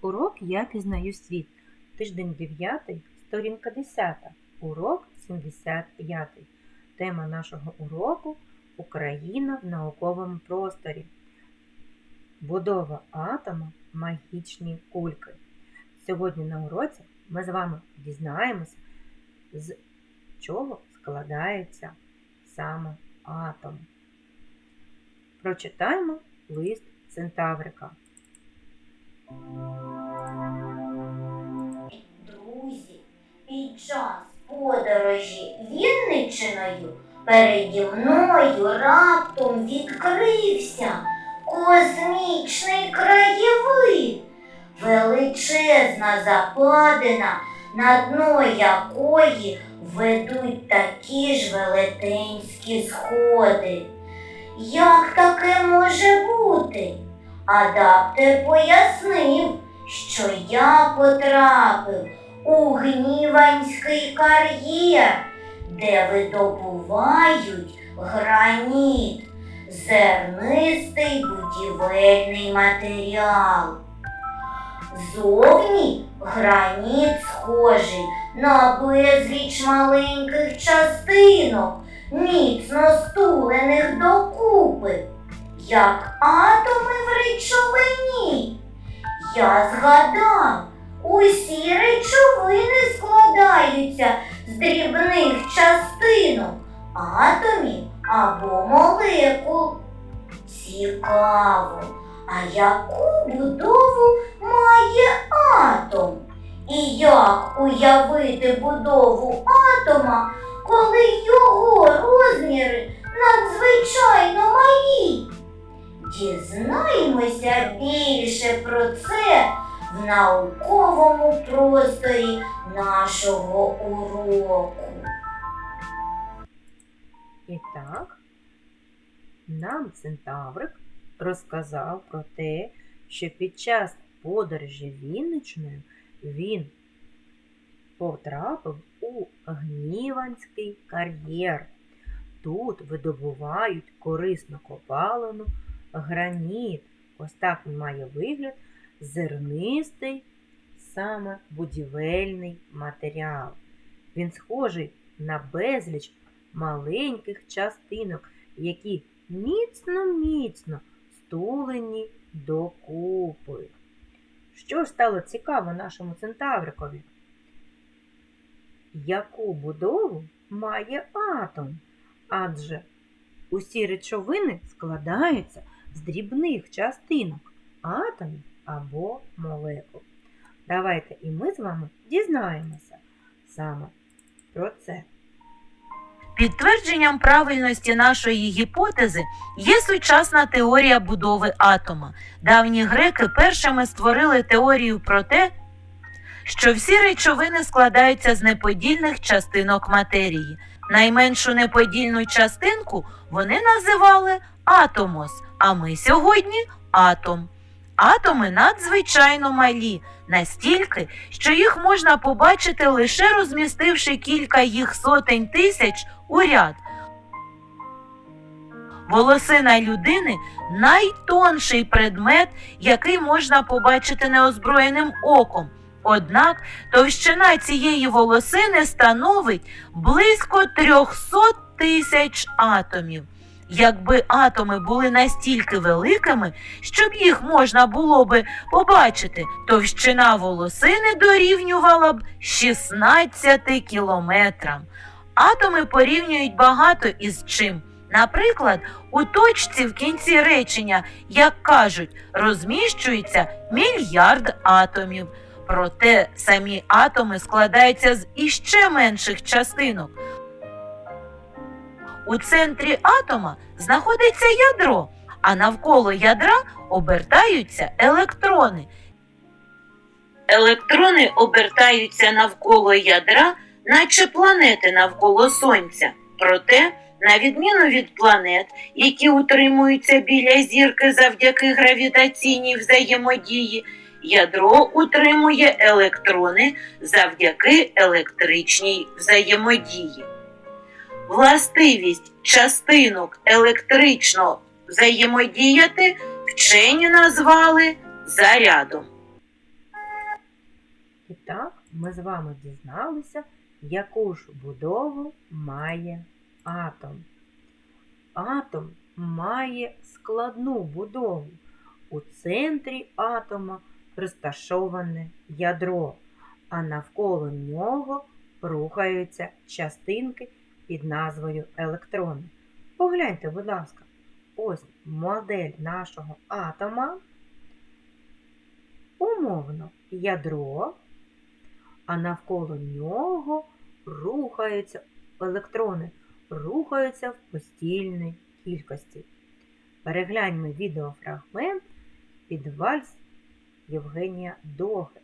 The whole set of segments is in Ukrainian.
Урок Я пізнаю світ. Тиждень 9, сторінка 10. Урок 75. Тема нашого уроку Україна в науковому просторі. Будова атома магічні кульки. Сьогодні на уроці ми з вами дізнаємося, з чого складається саме атом. Прочитаємо лист Центаврика. Під час подорожі Вінничиною переді мною раптом відкрився космічний краєвид, величезна западина, на дно якої ведуть такі ж велетенські сходи. Як таке може бути? Адаптер пояснив, що я потрапив у Гніванський кар'єр, де видобувають граніт, зернистий будівельний матеріал. Зовні граніт схожий на безліч маленьких частинок, міцно стулених докупи, як атоми в речовині. Я згадав, усі речовини складаються з дрібних частинок, атомів або молекул. Цікаво, а яку будову має атом? І як уявити будову атома, коли його розміри надзвичайно малі? Дізнаємося більше про це в науковому просторі нашого уроку. І так, нам Центаврик розказав про те, що під час подорожі Вінничною він потрапив у Гніванський кар'єр. Тут видобувають корисну копалину, граніт. Ось так він має вигляд, зернистий, саме будівельний матеріал. Він схожий на безліч маленьких частинок, які міцно-міцно стулені докупи. Що ж стало цікаво нашому центаврикові? Яку будову має атом? Адже усі речовини складаються з дрібних частинок атомів або молекул. Давайте і ми з вами дізнаємося саме про це. Підтвердженням правильності нашої гіпотези є сучасна теорія будови атома. Давні греки першими створили теорію про те, що всі речовини складаються з неподільних частинок матерії. Найменшу неподільну частинку вони називали атомос, а ми сьогодні атом. Атоми надзвичайно малі, настільки, що їх можна побачити лише розмістивши кілька їх сотень тисяч у ряд. Волосина людини найтонший предмет, який можна побачити неозброєним оком. Однак товщина цієї волосини становить близько 300 тисяч атомів. Якби атоми були настільки великими, щоб їх можна було би побачити, товщина волосини дорівнювала б 16 кілометрам. Атоми порівнюють багато із чим. Наприклад, у точці в кінці речення, як кажуть, розміщується мільярд атомів. Проте самі атоми складаються з іще менших частинок. У центрі атома знаходиться ядро, а навколо ядра обертаються електрони. Електрони обертаються навколо ядра, наче планети навколо Сонця. Проте, на відміну від планет, які утримуються біля зірки завдяки гравітаційній взаємодії, ядро утримує електрони завдяки електричній взаємодії. Властивість частинок електрично взаємодіяти вчені назвали зарядом. І так, ми з вами дізналися, яку ж будову має атом. Атом має складну будову. У центрі атома розташоване ядро, а навколо нього рухаються частинки під назвою електрони. Погляньте, будь ласка, ось модель нашого атома. Умовно ядро, а навколо нього рухаються електрони, рухаються в постільній кількості. Перегляньмо відеофрагмент під вальс Євгенія Доги.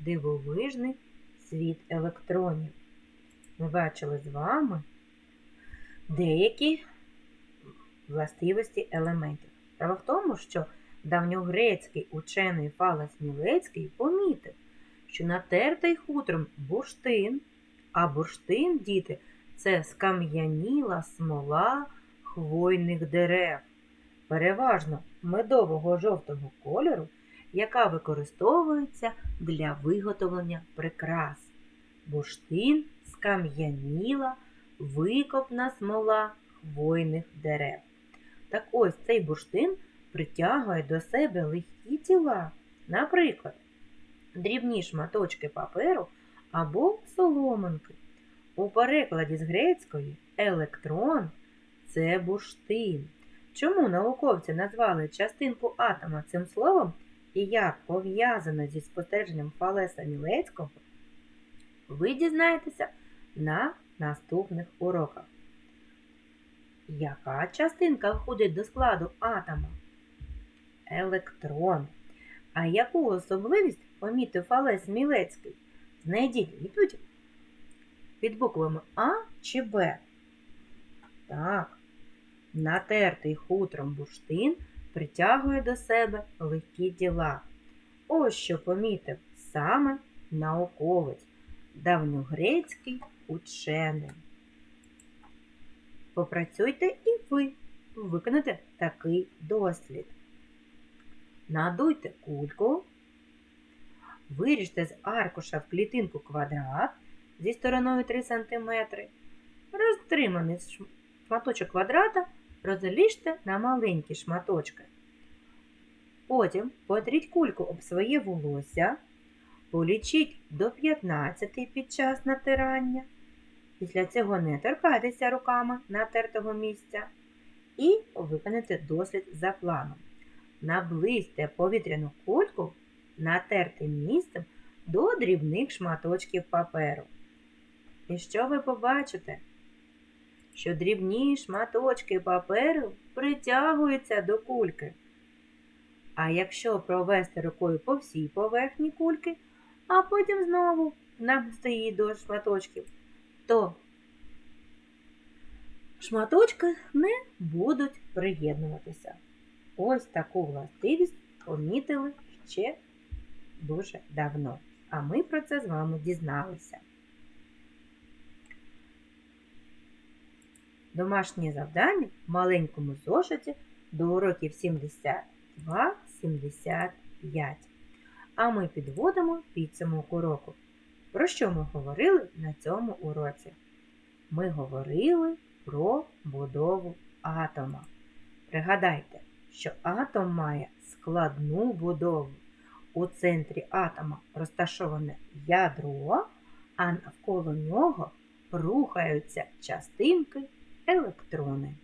Дивовижний світ електронів. Ми бачили з вами деякі властивості елементів. Справа в тому, що давньогрецький учений Фалес Мілецький помітив, що натертий хутром бурштин, а бурштин, діти, це скам'яніла смола хвойних дерев, переважно медового жовтого кольору, яка використовується для виготовлення прикрас. Бурштин, скам'яніла, викопна смола хвойних дерев. Так ось цей бурштин притягує до себе легкі тіла, наприклад, дрібні шматочки паперу або соломинки. У перекладі з грецької електрон це бурштин. Чому науковці назвали частинку атома цим словом і як пов'язано зі спостереженням Фалеса Мілецького, ви дізнаєтеся на наступних уроках. Яка частинка входить до складу атома? Електрон. А яку особливість помітив Фалес Мілецький? Знайдіть відповідь під буквами А чи Б. Так, натертий хутром бурштин притягує до себе легкі діла. Ось що помітив саме науковець, давньогрецький учений. Попрацюйте і ви виконайте такий дослід. Надуйте кульку, виріжте з аркуша в клітинку квадрат зі стороною 3 см. Розтриманий шматочок квадрата розріжте на маленькі шматочки. Потім потріть кульку об своє волосся, полічіть до 15 під час натирання. Після цього не торкайтеся руками натертого місця і виконайте дослід за планом. Наблизьте повітряну кульку натертим місцем до дрібних шматочків паперу. І що ви побачите? Що дрібні шматочки паперу притягуються до кульки. А якщо провести рукою по всій поверхні кульки, а потім знову навести її до шматочків, то шматочки не будуть приєднуватися. Ось таку властивість помітили ще дуже давно. А ми про це з вами дізналися. Домашнє завдання в маленькому зошиті до уроків 72-75. А ми підводимо підсумок уроку. Про що ми говорили на цьому уроці? Ми говорили про будову атома. Пригадайте, що атом має складну будову. У центрі атома розташоване ядро, а навколо нього рухаються частинки електрони.